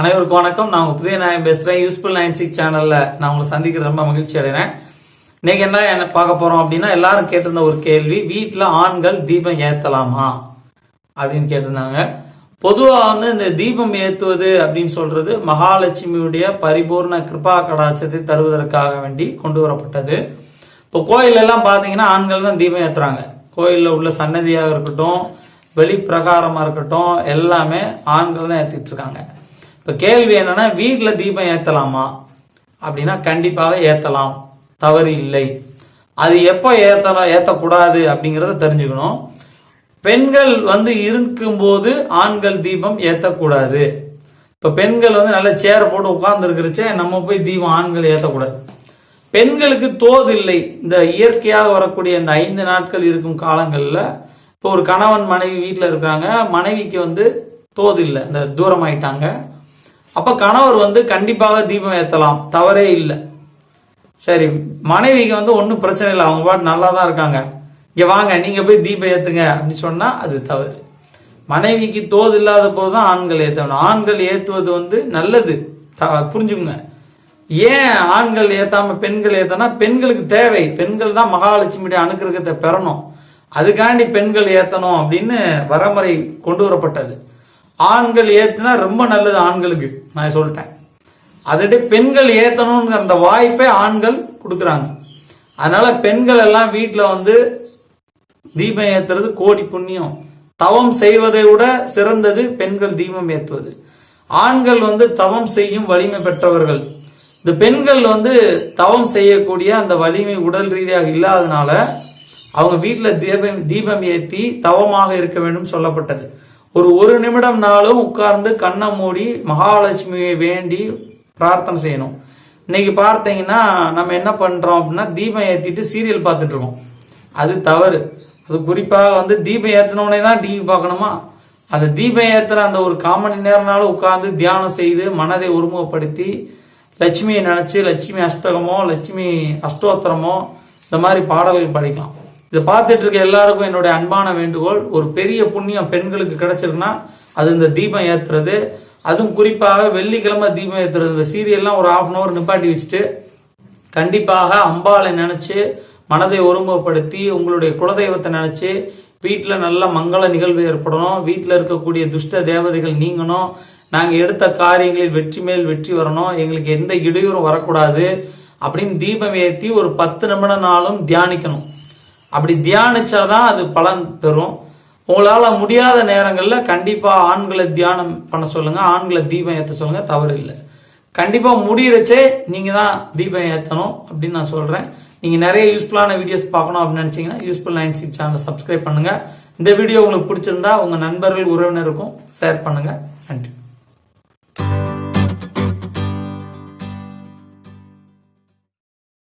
அனைவருக்கும் வணக்கம். நான் உங்க புதிய நாயம் பேசுறேன். யூஸ்ஃபுல் நைன் சிக்ஸ் சேனல்ல நான் உங்களை சந்திக்கிறது ரொம்ப மகிழ்ச்சி அடைகிறேன். இன்னைக்கு என்ன என்ன பார்க்க போறோம் அப்படின்னா எல்லாரும் கேட்டிருந்த ஒரு கேள்வி வீட்டில் ஆண்கள் தீபம் ஏத்தலாமா? அப்படின்னு கேட்டிருந்தாங்க. பொதுவாக வந்து இந்த தீபம் ஏத்துவது அப்படின்னு சொல்றது மகாலட்சுமியுடைய பரிபூர்ண கிருபா கடாட்சத்தை தருவதற்காக வேண்டி கொண்டு வரப்பட்டது. இப்போ கோயில் எல்லாம் ஆண்கள் தான் தீபம் ஏத்துறாங்க. கோயிலில் உள்ள சன்னதியாக இருக்கட்டும் வெளிப்பிரகாரமாக இருக்கட்டும் எல்லாமே ஆண்கள் தான் ஏற்றிட்டு இருக்காங்க. இப்ப கேள்வி என்னன்னா வீட்டுல தீபம் ஏத்தலாமா? அப்படின்னா கண்டிப்பாக ஏத்தலாம். தவறு இல்லை. அது எப்போ ஏத்தலாம் ஏத்தக்கூடாது அப்படிங்கறத தெரிஞ்சுக்கணும். பெண்கள் வந்து இருக்கும்போது ஆண்கள் தீபம் ஏத்தக்கூடாது. இப்ப பெண்கள் வந்து நல்ல சேரை போட்டு உட்கார்ந்து இருக்கிறச்சே நம்ம போய் தீபம் ஆண்கள் ஏத்தக்கூடாது. பெண்களுக்கு தோது இல்லை. இந்த இயற்கையாக வரக்கூடிய இந்த ஐந்து நாட்கள் இருக்கும் காலங்களில் இப்போ ஒரு கணவன் மனைவி வீட்டில் இருக்காங்க மனைவிக்கு வந்து தோது இல்லை. இந்த தூரம் ஆயிட்டாங்க அப்ப கணவர் வந்து கண்டிப்பாக தீபம் ஏத்தலாம். தவறே இல்லை. சரி மனைவிக்கு வந்து ஒன்றும் பிரச்சனை இல்லை. அவங்க பாட்டு நல்லா தான் இருக்காங்க. இங்க வாங்க நீங்க போய் தீபம் ஏத்துங்க அப்படின்னு சொன்னா அது தவறு. மனைவிக்கு தோது இல்லாத போதுதான் ஆண்கள் ஏத்தணும். ஆண்கள் ஏத்துவது வந்து நல்லது. த- ஏன் ஆண்கள் ஏத்தாம பெண்கள் ஏத்தனா பெண்களுக்கு தேவை. பெண்கள் தான் மகாலட்சுமியுடைய அனுக்கிரகத்தை பெறணும். அதுக்காண்டி பெண்கள் ஏத்தணும் அப்படின்னு வரமுறை கொண்டு வரப்பட்டது. ஆண்கள் ஏத்துனா ரொம்ப நல்லது ஆண்களுக்கு. நான் சொல்லிட்டேன். அதட்டு பெண்கள் ஏற்றணுங்கிற அந்த வாய்ப்பை ஆண்கள் கொடுக்குறாங்க. அதனால பெண்கள் எல்லாம் வீட்டில் வந்து தீபம் ஏத்துறது கோடி புண்ணியம். தவம் செய்வதை விட சிறந்தது பெண்கள் தீபம் ஏற்றுவது ஆண்கள் வந்து தவம் செய்யும் வலிமை பெற்றவர்கள். இந்த பெண்கள் வந்து தவம் செய்யக்கூடிய அந்த வலிமை உடல் ரீதியாக இல்லாதனால அவங்க வீட்டில் தீபம் தீபம் ஏற்றி தவமாக இருக்க வேண்டும் சொல்லப்பட்டது. ஒரு ஒரு நிமிடம் நாளும் உட்கார்ந்து கண்ணை மூடி மகாலட்சுமியை வேண்டி பிரார்த்தனை செய்யணும். இன்னைக்கு பார்த்தீங்கன்னா நம்ம என்ன பண்றோம் அப்படின்னா தீபம் ஏற்றிட்டு சீரியல் பார்த்துட்டு இருக்கோம். அது தவறு. அது குறிப்பாக வந்து தீபம் ஏத்தினோடனே தான் டிவி பார்க்கணுமா? அந்த தீபம் ஏற்றுற அந்த ஒரு காமணி நேரம்னாலும் உட்கார்ந்து தியானம் செய்து மனதை ஒருமுகப்படுத்தி லட்சுமியை நினைச்சு லட்சுமி அஷ்டகமோ லட்சுமி அஷ்டோத்திரமோ இந்த மாதிரி பாடல்கள் படிக்கலாம். இதை பார்த்துட்டு இருக்க எல்லாருக்கும் என்னுடைய அன்பான வேண்டுகோள் ஒரு பெரிய புண்ணியம் பெண்களுக்கு கிடைச்சிருக்குன்னா அது இந்த தீபம் ஏத்துறது. அதுவும் குறிப்பாக வெள்ளிக்கிழமை தீபம் ஏத்துறது. இந்த சீரியல்லாம் ஒரு ஹாஃப் அன் அவர் நிப்பாட்டி வச்சுட்டு கண்டிப்பாக அம்பாளை நினைச்சு மனதை ஒருமுகப்படுத்தி உங்களுடைய குலதெய்வத்தை நினைச்சு வீட்டில் நல்ல மங்கள நிகழ்வு ஏற்படணும். வீட்டில் இருக்கக்கூடிய துஷ்ட தேவதைகள் நீங்கணும். நாங்கள் எடுத்த காரியங்களில் வெற்றி மேல் வெற்றி வரணும். எங்களுக்கு எந்த இடையூறும் வரக்கூடாது. அப்படின்னு தீபம் ஏற்றி ஒரு பத்து நிமிட நாளும் தியானிக்கணும். அப்படி தியானிச்சாதான் அது பலன் பெறும் உங்களால் முடியாத நேரங்களில் கண்டிப்பாக ஆண்களை தியானம் பண்ண சொல்லுங்கள் ஆண்களை தீபம் ஏற்ற சொல்லுங்கள் தவறு இல்லை கண்டிப்பாக முடியறச்சே நீங்கள் தான் தீபம் ஏற்றணும் அப்படின்னு நான் சொல்கிறேன் நீங்கள் நிறைய யூஸ்ஃபுல்லான வீடியோஸ் பார்க்கணும் அப்படின்னு நினச்சிங்கன்னா யூஸ்ஃபுல் நைன் சிக்ஸ் சேனலை சப்ஸ்கிரைப் பண்ணுங்கள் இந்த வீடியோ உங்களுக்கு பிடிச்சிருந்தா உங்கள் நண்பர்கள் உறவினருக்கும் ஷேர் பண்ணுங்கள் நன்றி.